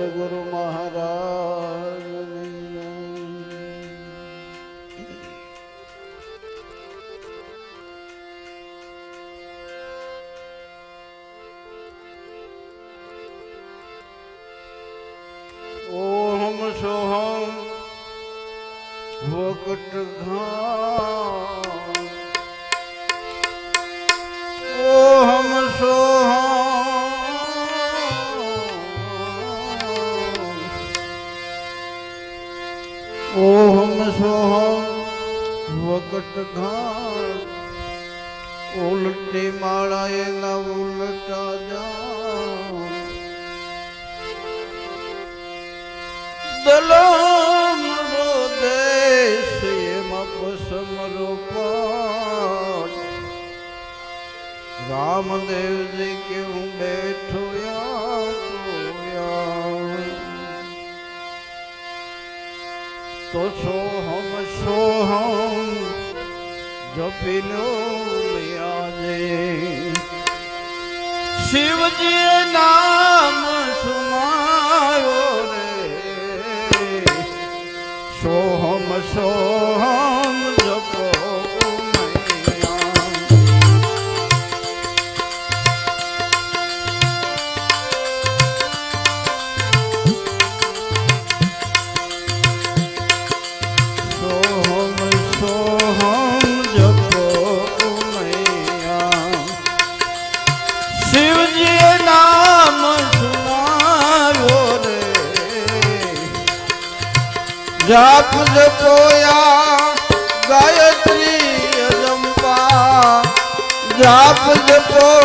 जगुरु દલમ દેશ એમાં પસમરો રામદેવજી કે હું બેઠો તો સોહમ સોહમ જપી લો આજે. શિવજી નામ સુન song. જપ જપોયા ગાયત્રી જંપા જપ જપો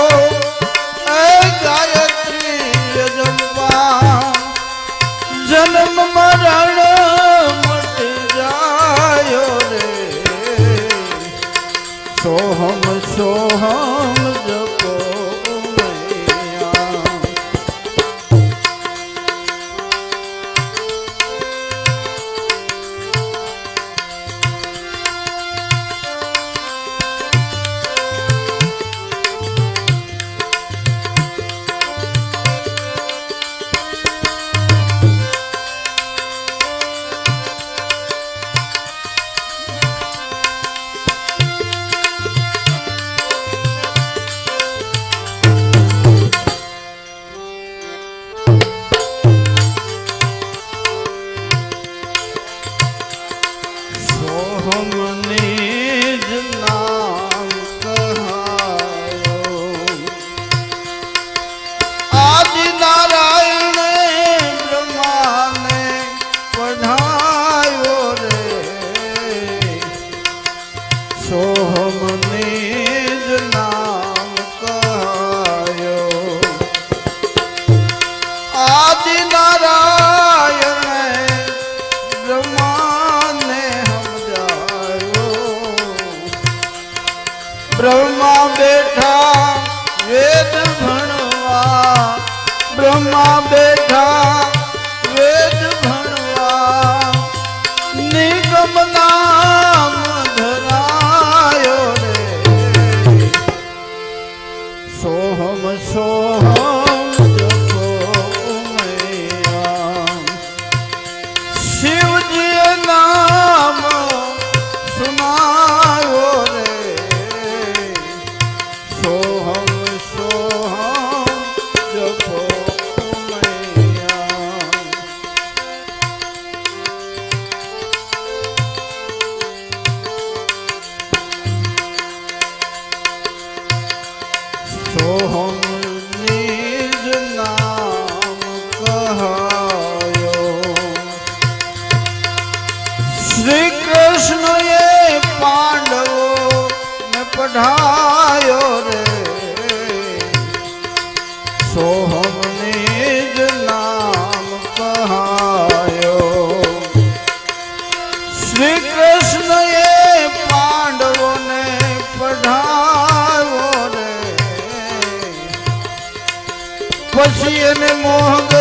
સોહમ સોહમ ઓઢાયો રે. સોહમને જ નામ કહાયો. શ્રી કૃષ્ણએ પાંડવોને પઢાવો રે. પછી એને મોહ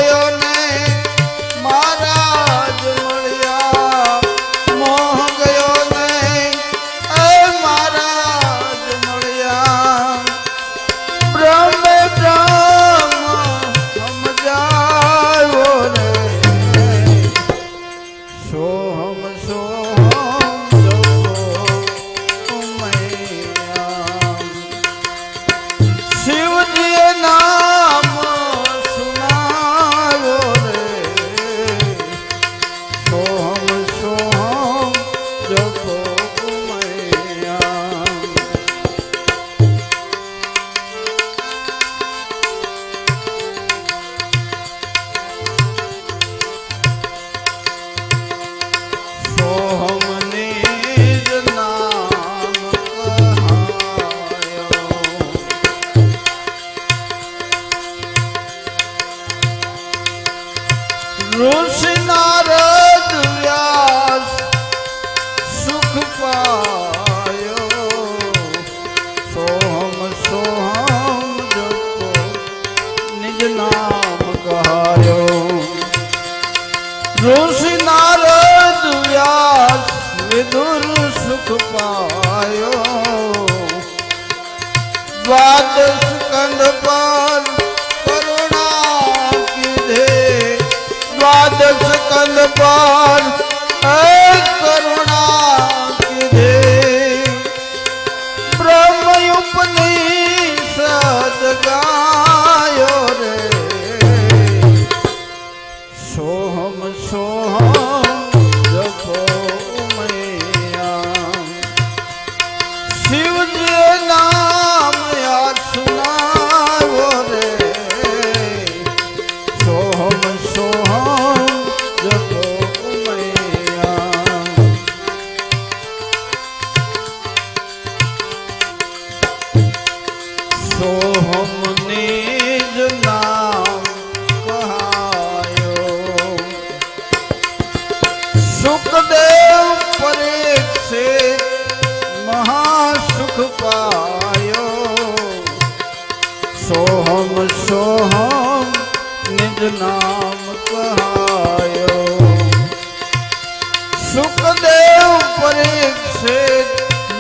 પરીક્ષે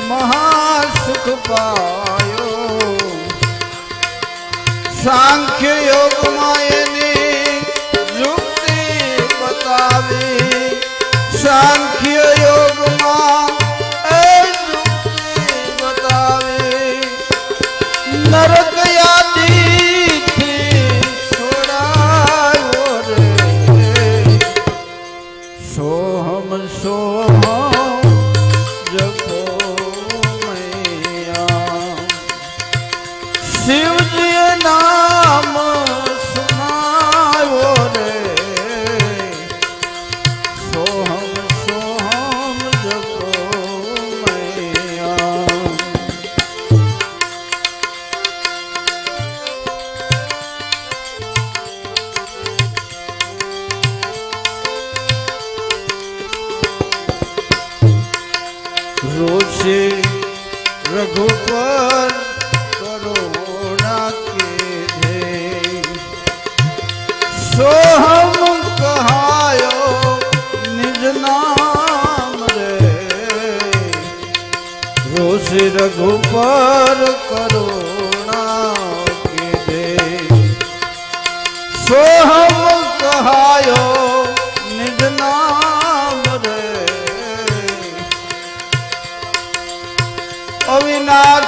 મહાસુખ પાયો સાંખ્ય યોગમાં એની યુક્તિ બતાવી સાંખ્ય સહાયો નિજનામ રે. અવિનાશ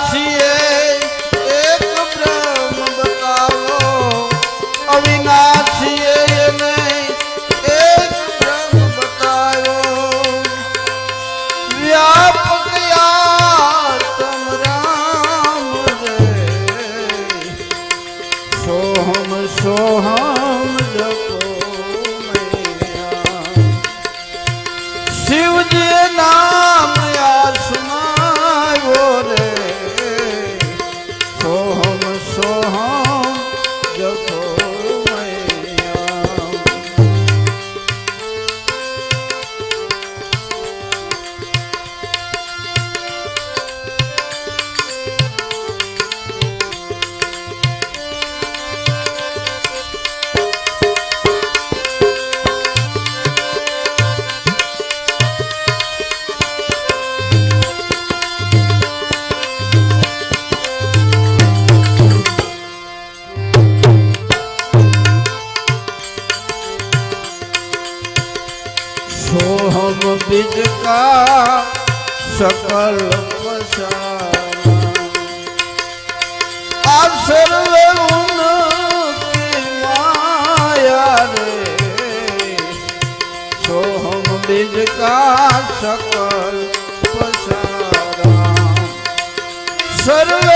সর্ব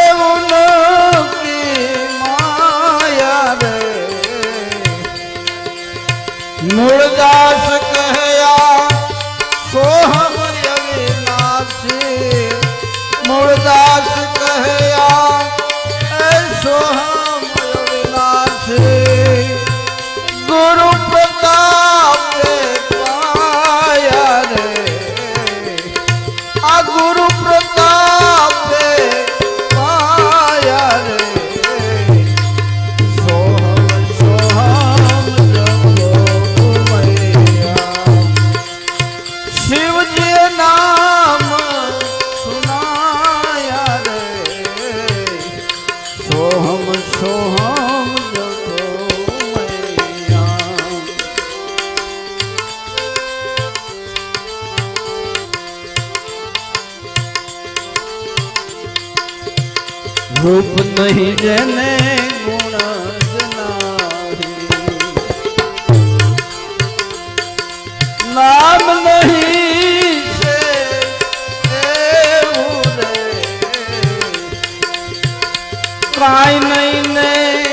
કાંઈ નહીં ને.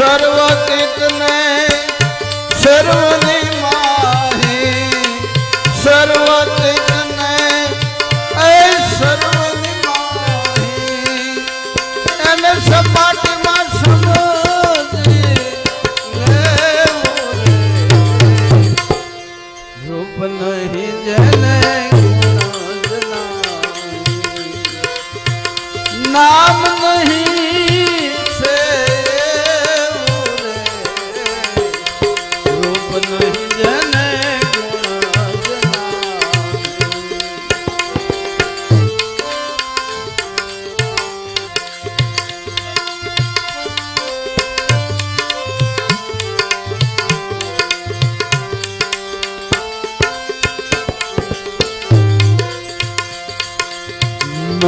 ਸਰਵ ਨੇ ਸਰਵ ਨੇ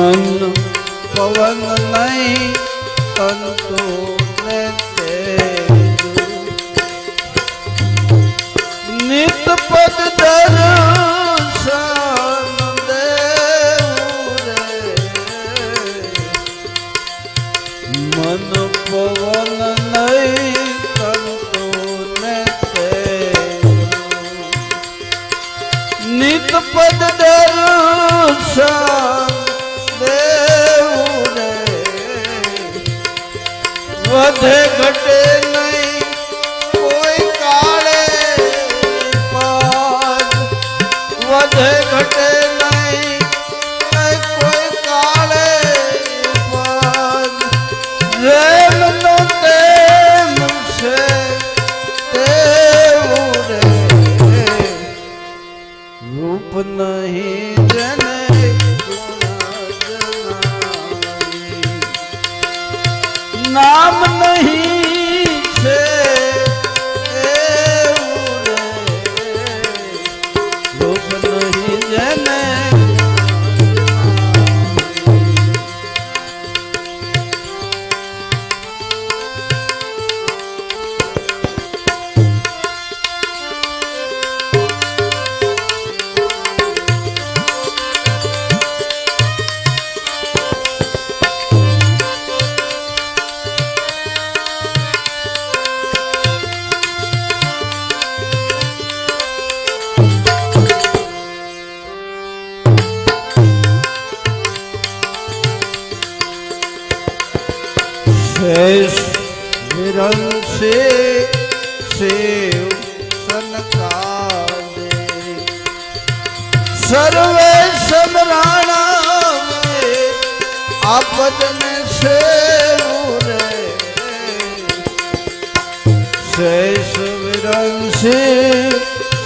ਮਨ ਪਵਨ ਨਹੀਂ ਕੰਤੋ વધે ઘટે નહીં. કોઈ કાળે વધે ઘટે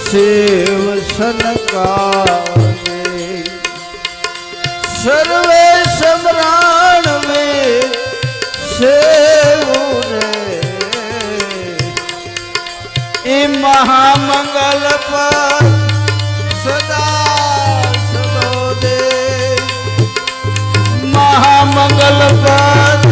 શિવ સનકારે સર્વે સમરાણ મે સેવું એ મહામંગલ પર સદા સદો મહામંગલ પર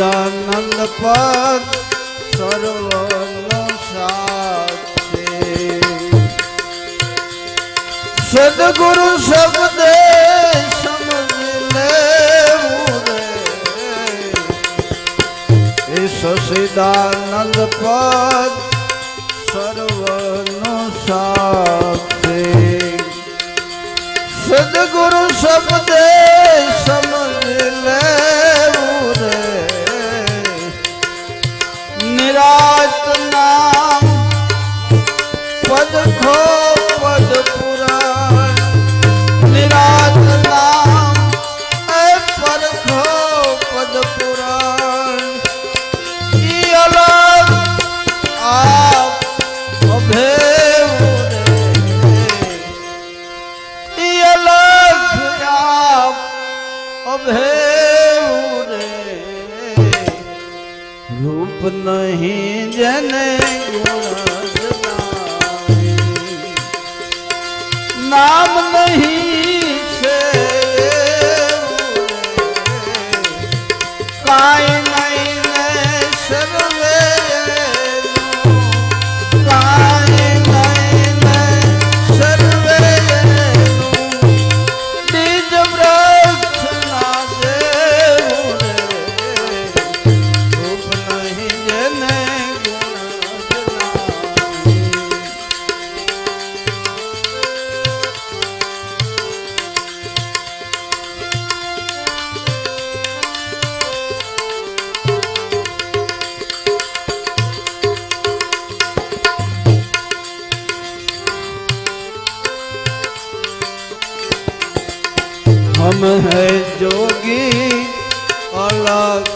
સદાનંદ પદ સર્વનો સાક્ષી સદગુરુ શબ્દે સમજી લેવું રે એ સસિદાનંદ પદ સર્વનો સાક્ષી સદગુરુ શબ્દે हम है जोगी अलग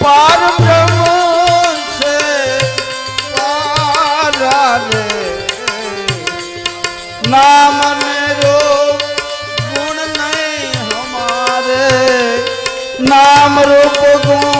पार ब्रह्म से पारा नाम ने रो गुण नहीं हमारे नाम रूप गुण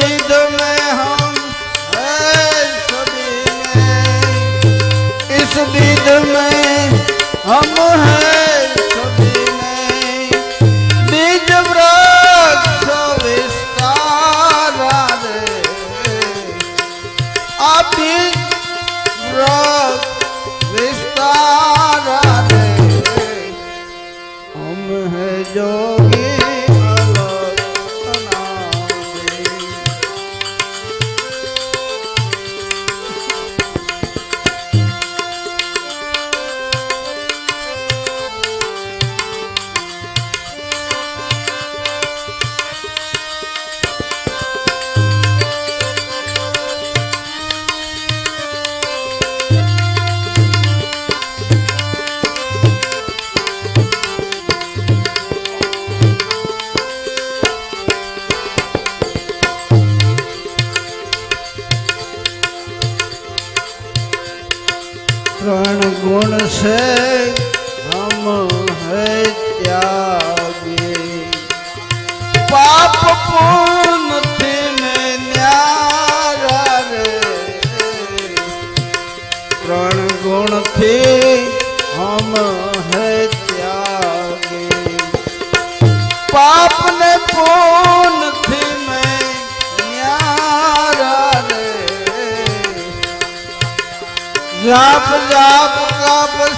do ત્રણ ગુણથી હમ હે ત્યાગી. પાપ ને પૂનથી મેં ન્યારા રે. જાપ જાપ કા પછી